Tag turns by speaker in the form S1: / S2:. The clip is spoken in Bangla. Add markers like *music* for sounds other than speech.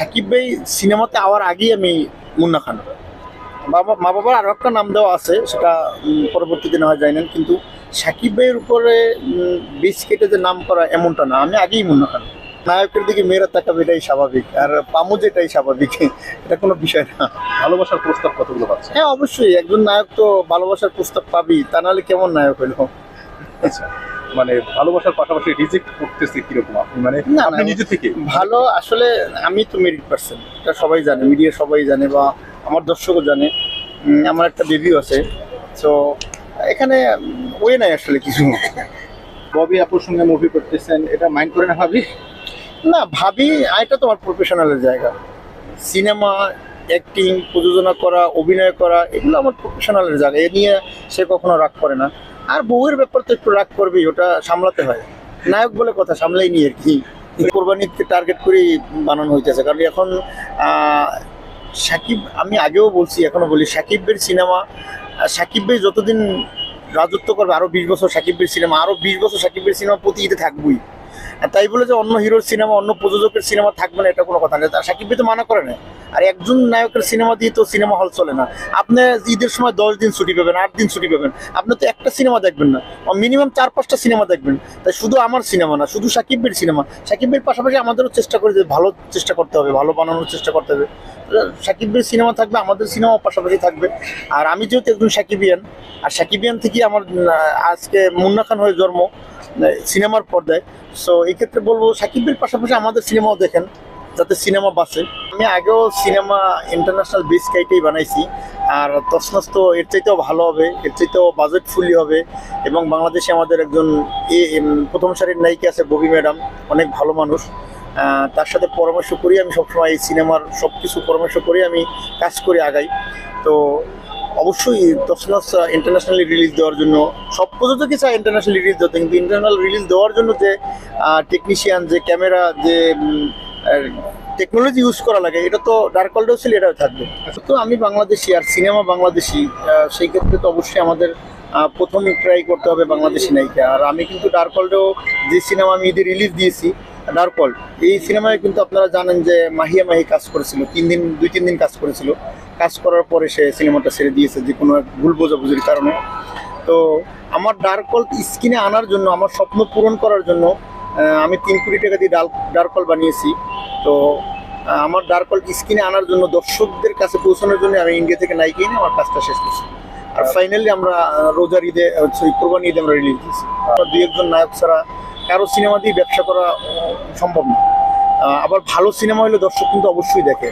S1: সাকিব ভাই সিনেমাতে আওয়ার আগেই আমি মুন্না খান। বাবা মা বাবার আরও একটা নাম দেওয়া আছে সেটা পরবর্তীতে নেওয়া যায় না কিন্তু সাকিব ভাইয়ের উপরে বেশ কেটে যে নাম করা এমনটা না আমি আগেই মুন্না খান। নায়কের দিকে মেয়েরা তাকাবে এটাই স্বাভাবিক আর পামু যেটাই স্বাভাবিক *laughs* এটা কোনো বিষয় না।
S2: ভালোবাসার প্রস্তাব কতগুলো পাচ্ছে?
S1: হ্যাঁ অবশ্যই একজন নায়ক তো ভালোবাসার প্রস্তাব পাবি তা নাহলে কেমন নায়ক হইল
S2: আচ্ছা। মানে ভালোবাসার পাশাপাশি রিজেক্ট করতেছে কীরকম? আপনি মানে আপনি নিজে থেকে?
S1: ভালো আসলে আমি তো মেরিট পার্সন এটা সবাই জানে মিডিয়া সবাই জানে বা আমার দর্শকও জানে। আমার একটা বেবিও আছে তো এখানে ওয়ে নাই আসলে কিছু।
S3: ববি আপুর সঙ্গে মুভি করতেছেন এটা মাইন্ড করে না ভাবি?
S1: না ভাবি এটা তোমার প্রফেশনালের জায়গা। সিনেমা অ্যাক্টিং প্রযোজনা করা, অভিনয় করা, এগুলো আমার প্রফেশনালের জায়গা এ নিয়ে সে কখনো রাগ করে না। আর বউয়ের ব্যাপার তো একটু রাগ করবেই, ওটা সামলাতে হয়। নায়ক বলে কথা, সামলাই নিয়ে আর কি। কোরবানিকে টার্গেট করেই বানানো হইতেছে। কারণ এখন সাকিব, আমি আগেও বলছি, এখনও বলি, সাকিবের সিনেমা সাকিব ভাই যতদিন রাজত্ব করবে, আরও বিশ বছর সাকিবের সিনেমা, আরও বিশ বছর সাকিবের সিনেমা প্রতি ঈদে থাকবেই তাই বলে যে, অন্য হিরোর সিনেমা, অন্য প্রযোজকের সিনেমা থাকবে না, এটা কোনো কথা নেই তার সাকিব তো মানা করে না আর একজন নায়কের সিনেমা দিয়ে তো সিনেমা হল চলে না। আপনি ঈদের সময় দশ দিন ছুটি পাবেন, আট দিন ছুটি পাবেন। আপনি তো একটা সিনেমা দেখবেন না। মিনিমাম চার, পাঁচটা সিনেমা দেখবেন। তাই শুধু আমার সিনেমা না, শুধু সাকিবের সিনেমা। সাকিবের পাশাপাশি আমাদেরও চেষ্টা করে যে ভালো চেষ্টা করতে হবে, ভালো বানানোর চেষ্টা করতে হবে। সাকিবের সিনেমা থাকবে, আমাদের সিনেমাও পাশাপাশি থাকবে। আর আমি যেহেতু একজন সাকিবিয়ান, আর সাকিবিয়ান থেকে আমার আজকে মুন্না খান হয়ে জন্ম সিনেমার পর্দায়। সো এক্ষেত্রে ক্ষেত্রে বলব, সাকিবের পাশাপাশি আমাদের সিনেমাও দেখেন, যাতে সিনেমা বাঁচে। আমি আগেও সিনেমা ইন্টারন্যাশনাল বেস কাইটেই বানাইছি। আর তসনস তো এর চাইতেও ভালো হবে, এর চাইতেও বাজেট ফুলি হবে। এবং বাংলাদেশে আমাদের একজন এ প্রথম সারির নায়িকা আছে ববি ম্যাডাম, অনেক ভালো মানুষ। তার সাথে পরামর্শ করি, আমি সবসময় এই সিনেমার সব কিছু পরামর্শ করি, আমি কাজ করে, আগাই। তো অবশ্যই তসনস ইন্টারন্যাশনালি রিলিজ দেওয়ার জন্য, সব প্রযোজকই চায় ইন্টারন্যাশনাল রিলিজ দিতে কিন্তু ইন্টারন্যাশনাল রিলিজ দেওয়ার জন্য যে টেকনিশিয়ান যে ক্যামেরা যে টেকনোলজি ইউজ করা লাগে, এটা তো ডার্ক ওয়ার্ল্ডেও ছিল, এটাও থাকবে। তো আমি বাংলাদেশি আর সিনেমা বাংলাদেশি সেই ক্ষেত্রে তো অবশ্যই আমাদের প্রথম ট্রাই করতে হবে বাংলাদেশি নায়িকা। আর আমি কিন্তু ডার্ক ওয়ার্ল্ডেও যে সিনেমা আমি ঈদে রিলিজ দিয়েছি ডার্ক ওয়ার্ল্ড এই সিনেমায় কিন্তু আপনারা জানেন যে মাহিয়া মাহি কাজ করেছিল, তিন দিন, দুই তিন দিন কাজ করেছিল। কাজ করার পরে সে সিনেমাটা ছেড়ে দিয়েছে যে কোনো এক ভুল বোঝাবুঝির কারণে। তো আমার ডার্ক ওয়ার্ল্ড স্ক্রিনে আনার জন্য, আমার স্বপ্ন পূরণ করার জন্য আমি তিন কোটি টাকা দিয়ে ডার্ক ডার্ক ওয়ার্ল্ড বানিয়েছি। তো আমার ডার্ক স্কিনে আনার জন্য দর্শকদের কাছে পৌঁছানোর জন্য আমি ইন্ডিয়া থেকে নাই এনে আমার কাজটা শেষ করছি। আর ফাইনালি আমরা রোজার ঈদে সরি কোরবানি ঈদে আমরা রিলিজ দিয়েছি। দু একজন নায়ক ছাড়া কারও সিনেমা দিয়ে ব্যবসা করা সম্ভব না। আবার ভালো সিনেমা হলে দর্শক কিন্তু অবশ্যই দেখে।